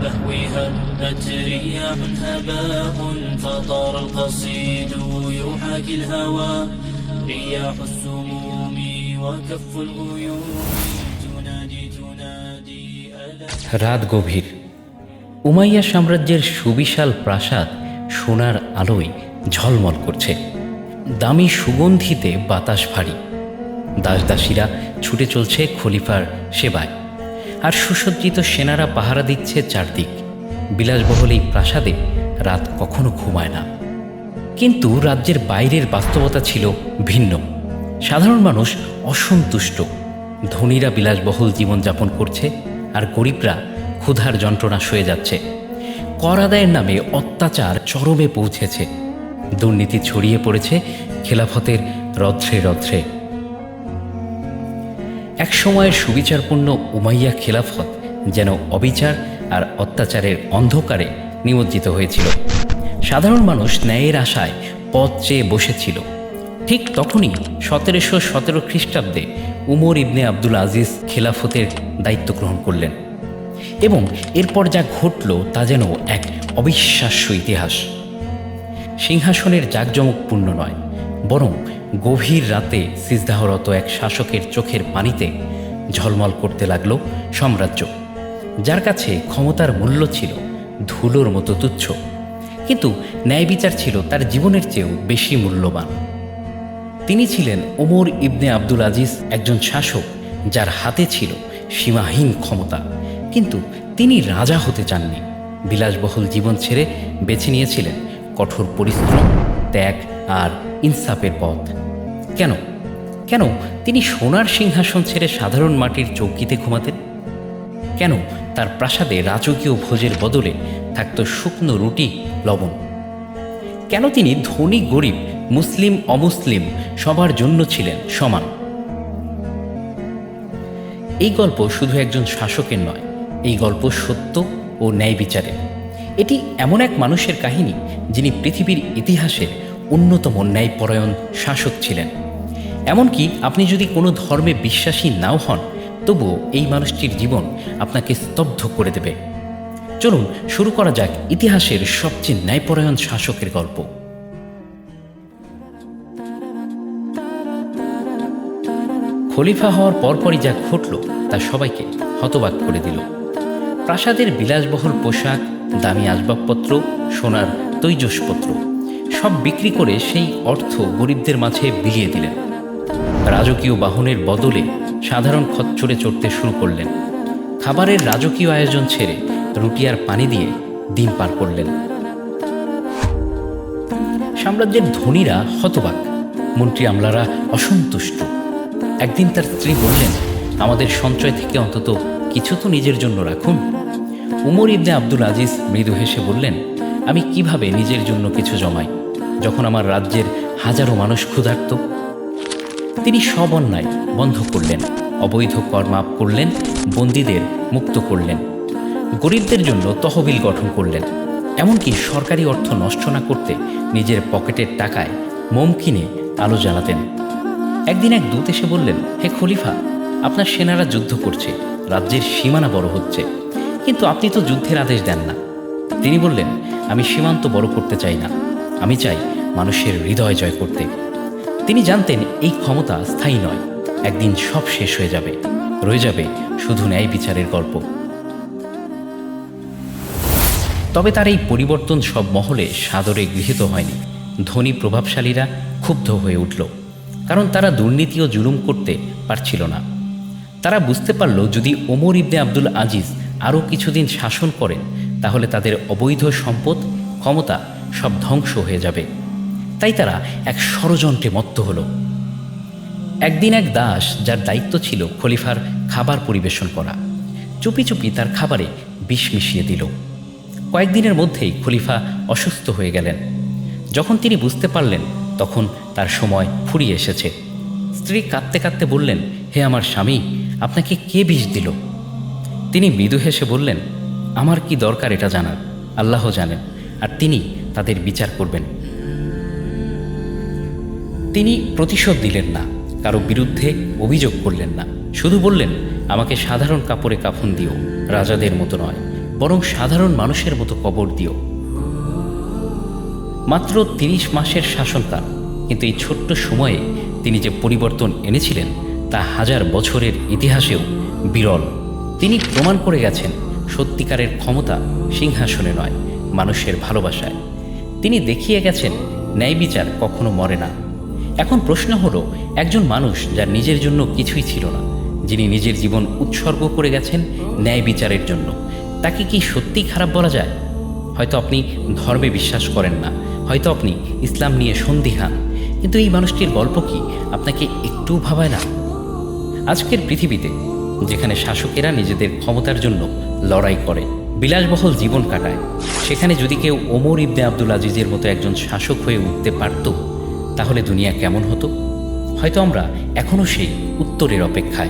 بهوها هبت رياح هباء فطار القصيد يحاكي الهوى رياح السموم وكف الغيوم تنادي تنادي ألا রাত গভীর উমাইয়া সাম্রাজ্যের সুবিশাল প্রাসাদ সোনার আলোয় ঝলমল করছে দামি সুগন্ধিতে বাতাস ভারী দাসদাসীরা ছুটে চলছে খলিফার সেবায় আর সুসজ্জিত সেনারা পাহারা দিচ্ছে চারদিক। বিলাসবহুল এই প্রাসাদে রাত কখনো ঘুমায় না। কিন্তু রাজ্যের বাইরের বাস্তবতা ছিল ভিন্ন। সাধারণ মানুষ অসন্তুষ্ট। ধনীরা বিলাসবহুল জীবনযাপন করছে আর গরিবরা ক্ষুধার যন্ত্রণা সয়ে যাচ্ছে। কর আদায়ের নামে অত্যাচার চরমে পৌঁছেছে। দুর্নীতি ছড়িয়ে পড়েছে খেলাফতের রন্ধ্রে রন্ধ্রে এক সময়ের সুবিচারপূর্ণ উমাইয়া খেলাফত যেন অবিচার আর অত্যাচারের অন্ধকারে নিমজ্জিত হয়েছিল। সাধারণ মানুষ ন্যায়ের আশায় পথ চেয়ে বসেছিল। ঠিক তখনই সতেরোশো সতেরো খ্রিস্টাব্দে উমর ইবনে আব্দুল আজিজ খেলাফতের দায়িত্ব গ্রহণ করলেন এবং এরপর যা ঘটল তা যেন এক অবিশ্বাস্য ইতিহাস। সিংহাসনের জাঁকজমকপূর্ণ নয়, বরং গভীর রাতে সিজদাহরত এক শাসকের চোখের পানিতে ঝলমল করতে লাগল সাম্রাজ্য, যার কাছে ক্ষমতার মূল্য ছিল ধুলোর মতো তুচ্ছ, কিন্তু ন্যায় বিচার ছিল তার জীবনের চেয়েও বেশি মূল্যবান। তিনি ছিলেন ওমর ইবনে আব্দুল আজিজ একজন শাসক, যার হাতে ছিল সীমাহীন ক্ষমতা, কিন্তু তিনি রাজা হতে চাননি। বিলাসবহুল জীবন ছেড়ে বেছে নিয়েছিলেন কঠোর পরিশ্রম, ত্যাগ আর ইনসাফের পথ। কেন? কেন তিনি সোনার সিংহাসন ছেড়ে সাধারণ মাটির চৌকিতে ঘুমাতেন? কেন তার প্রাসাদে রাজকীয় ভোজের বদলে থাকত শুকনো রুটি, লবণ? কেন তিনি ধনী, গরিব, মুসলিম, অমুসলিম সবার জন্য ছিলেন সমান? এই গল্প শুধু একজন শাসকের নয়, এই গল্প সত্য ও ন্যায় বিচারের এটি এমন এক মানুষের কাহিনী যিনি পৃথিবীর ইতিহাসের অন্যতম ন্যায়পরায়ণ শাসক ছিলেন। এমনকি আপনি যদি কোনো ধর্মে বিশ্বাসী নাও হন, তবুও এই মানুষটির জীবন আপনাকে স্তব্ধ করে দেবে। চলুন শুরু করা যাক ইতিহাসের সবচেয়ে ন্যায়পরায়ণ শাসকের গল্প। খলিফা হওয়ার পরপরই যা ঘটল, তা সবাইকে হতবাক করে দিল। প্রাসাদের বিলাসবহুল পোশাক, দামি আসবাবপত্র, সোনার তৈজসপত্র। সব বিক্রি করে সেই অর্থ গরিবদের মাঝে বিলিয়ে দিলেন। রাজকীয় বাহনের বদলে সাধারণ খচ্চরে চড়তে শুরু করলেন। খাবারের রাজকীয় আয়োজন ছেড়ে রুটি আর পানি দিয়ে দিন পার করলেন। সাম্রাজ্যের ধনীরা হতবাক, মন্ত্রী আমলারা অসন্তুষ্ট। একদিন তার স্ত্রী বললেন, আমাদের সঞ্চয় থেকে অন্তত কিছু তো নিজের জন্য রাখুন। উমর ইবনে আব্দুল আজিজ মৃদু হেসে বললেন, আমি কীভাবে নিজের জন্য কিছু জমাই? যখন আমার রাজ্যের হাজারো মানুষ ক্ষুধার্ত, তিনি সব অন্যায় বন্ধ করলেন, অবৈধ কর মাপ করলেন, বন্দীদের মুক্ত করলেন, গরিবদের জন্য তহবিল গঠন করলেন, এমনকি সরকারি অর্থ নষ্ট না করতে নিজের পকেটের টাকায় মোম কিনে আলো জ্বালাতেন। একদিন এক দূত এসে বললেন, হে খলিফা, আপনার সেনারা যুদ্ধ করছে, রাজ্যের সীমানা বড় হচ্ছে, কিন্তু আপনি তো যুদ্ধের আদেশ দেন না। তিনি বললেন, আমি সীমান্ত বড় করতে চাই না আমি চাই মানুষের হৃদয় জয় করতে। তিনি জানতেন এই ক্ষমতা স্থায়ী নয়, একদিন সব শেষ হয়ে যাবে, রয়ে যাবে শুধু ন্যায় বিচারের গল্প। তবে তার এই পরিবর্তন সব মহলে সাদরে গৃহীত হয়নি। ধনী প্রভাবশালীরা ক্ষুব্ধ হয়ে উঠল, কারণ তারা দুর্নীতি ও জুলুম করতে পারছিল না। তারা বুঝতে পারল, যদি ওমর ইবনে আব্দুল আজিজ আরও কিছুদিন শাসন করেন, তাহলে তাদের অবৈধ সম্পদ, ক্ষমতা সব ধ্বংস হয়ে যাবে। তাই তারা এক ষড়যন্ত্রে মত্ত হল। একদিন এক দাস যার দায়িত্ব ছিল খলিফার খাবার পরিবেশন করা, চুপি চুপি তার খাবারে বিষ মিশিয়ে দিল। কয়েকদিনের মধ্যেই খলিফা অসুস্থ হয়ে গেলেন। যখন তিনি বুঝতে পারলেন, তখন তার সময় ফুরিয়ে এসেছে। স্ত্রী কাঁদতে কাঁদতে বললেন, হে আমার স্বামী, আপনাকে কে বিষ দিল? তিনি মৃদু হেসে বললেন, আমার কি দরকার এটা জানার? আল্লাহ জানেন। আর তিনি তাদের বিচার করবেন। তিনি প্রতিশোধ দিলেন না, কারও বিরুদ্ধে অভিযোগ করলেন না। শুধু বললেন, আমাকে সাধারণ কাপড়ে কাফন দিও, রাজাদের মতো নয়, বরং সাধারণ মানুষের মতো কবর দিও। মাত্র তিরিশ মাসের শাসনকাল, কিন্তু এই ছোট্ট সময়ে তিনি যে পরিবর্তন এনেছিলেন, তা হাজার বছরের ইতিহাসেও বিরল। তিনি প্রমাণ করে গেছেন, সত্যিকারের ক্ষমতা সিংহাসনে নয়, মানুষের ভালোবাসায়। তিনি দেখিয়ে গেছেন, ন্যায় বিচার কখনো মরে না। এখন প্রশ্ন হলো, একজন মানুষ যার নিজের জন্য কিছুই ছিল না, যিনি নিজের জীবন উৎসর্গ করে গেছেন ন্যায় বিচারের জন্য, তাকে কি সত্যিই খারাপ বলা যায়? হয়তো আপনি ধর্মে বিশ্বাস করেন না, হয়তো আপনি ইসলাম নিয়ে সন্দিহান কিন্তু এই মানুষটির গল্প কি আপনাকে একটু ভাবায় না? আজকের পৃথিবীতে, যেখানে শাসকেরা নিজেদের ক্ষমতার জন্য লড়াই করে বিলাসবহুল জীবন কাটায়। সেখানে যদি কেউ ওমর ইবনে আব্দুল আজিজের মতো একজন শাসক হয়ে উঠতে পারত, তাহলে দুনিয়া কেমন হতো? হয়তো আমরা এখনও সেই উত্তরের অপেক্ষায়।